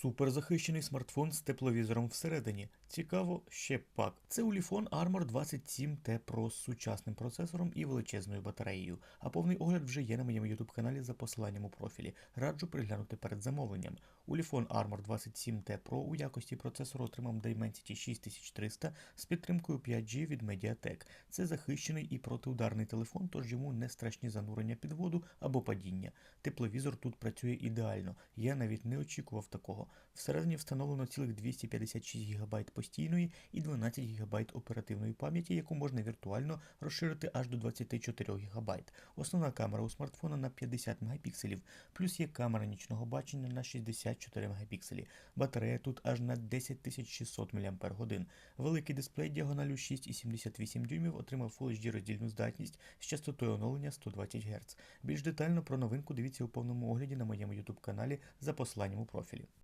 Суперзахищений смартфон з тепловізором всередині. Цікаво, ще пак. Це Ulefone Armor 27T Pro з сучасним процесором і величезною батареєю. А повний огляд вже є на моєму YouTube каналі за посиланням у профілі. Раджу приглянути перед замовленням. Ulefone Armor 27T Pro у якості процесору отримав Dimensity 6300 з підтримкою 5G від Mediatek. Це захищений і протиударний телефон, тож йому не страшні занурення під воду або падіння. Тепловізор тут працює ідеально. Я навіть не очікував такого. Всередині встановлено цілих 256 ГБ постійної і 12 ГБ оперативної пам'яті, яку можна віртуально розширити аж до 24 ГБ. Основна камера у смартфона на 50 Мп, плюс є камера нічного бачення на 64 Мп. Батарея тут аж на 10600 мАч. Великий дисплей діагоналю 6,78 дюймів отримав Full HD роздільну здатність з частотою оновлення 120 Гц. Більш детально про новинку дивіться у повному огляді на моєму YouTube каналі за посиланням у профілі.